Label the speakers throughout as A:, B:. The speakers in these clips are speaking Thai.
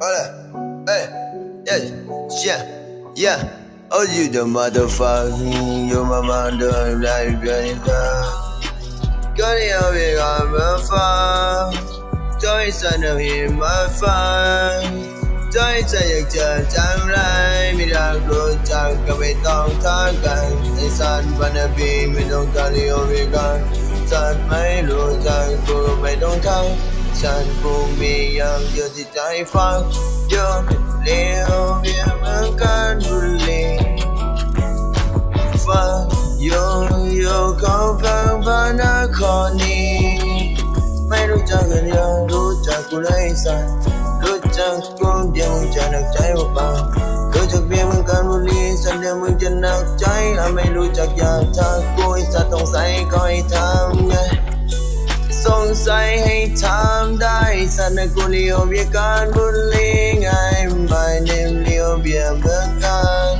A: Hola. Hey. Yeah. yeah. Oh, you the motherfucker. You my mother, like, very good. Got it over here, I'm a fan. Tôi sẽ nở hiểm mà fan. Tôi sẽ อยากเจอจังไรไม่อยากรู้จักก็ไม่ต้องทักกันไอ้สันวันนบีไม่ต้องการเลี้ยวไปกันฉันไม่รู้จักกูไม่ต้องทัก ฉันกูมีอย่างเดียวที่ใจฟังเยอะเลี้ยวเบียเหมือนกันบุหรีฟังโยโย่ของฟังพานาคอนี้ไม่รู้จักกันยังรู้จักกูเลยสัตว์รู้จักกูเดียวมึงจะหนักใจว่าเปล่ารู้จักเพียงมึงการบุหรีสัตว์เดียวมึงจะหนักใจอะไม่รู้จักอยากทักกูไอ้สัตว์ต้องใส่ก็ให้ทำไง สงสัยให้ถามได้สันนกูเลียวเบียการบุหรีไง My name เลียวเบียเมืองกัน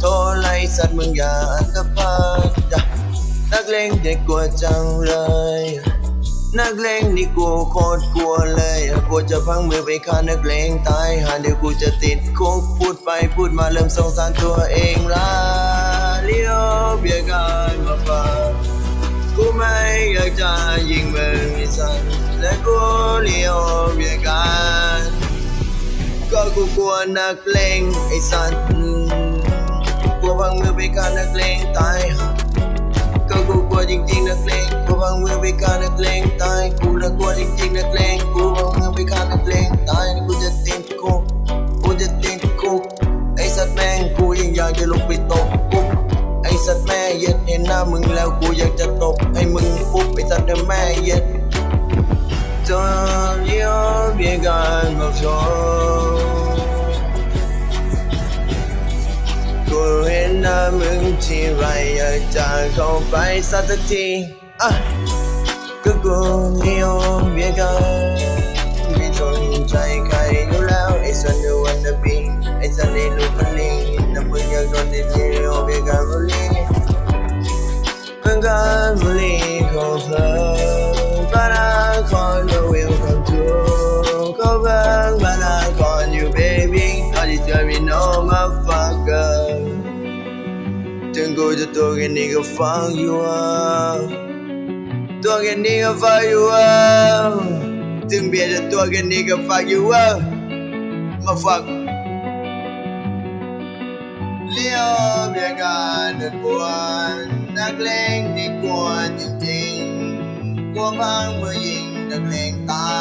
A: โทรไล่สัตว์มึงอย่าอันตรพาดจ้ะนักเลงเด็กกลัวจังเลย นักเลงนี่กูโคตรกลัวเลยกูจะพังมือไปฆ่านักเลงตายหาเดี๋ยวกูจะติดคุกพูดไปพูดมาเริ่มสงสารตัวเองละเลี้ยวเบียกันมาฟังกูไม่อยา กจะยิงมึงไอ้สันและกูเลี้ยวเบียกันก็กูกลัวนักเลงไอ้สันกลัวพังมือไปการนักเลงตายก็กูกลัวจริงๆนักเลงกูพังมือไปการนักเลงตายกูน่ากลัวจริงๆนักเลงกู ย็ดเห็นหน้ามึงแล้วกูอยากจะตบให้มึงฟุบไอ้สัตว์เดแม่เย็ดจนเลี้ยวเบียกันมาชนกูเห็นหน้ามึงที่ไรอยากจะเข้าไปสักทีอะก็กูเลี้ยวเบียกัน Vengan ของเธอ But I can't know welcome to Go back but I call you baby All you tell me no motherfucker ถึงกูจะตัวแค่นี้ก็ฟังอยู่อะตัวแค่นี้ก็ฟังอยู่อะ ถึงเบียร์จะตัวแค่นี้ก็ฟังอยู่อะมาฟังเลี้ยวเบียกันเลงมีกลัวจริงๆกลัวพังเมื่อยิงนักเลงตา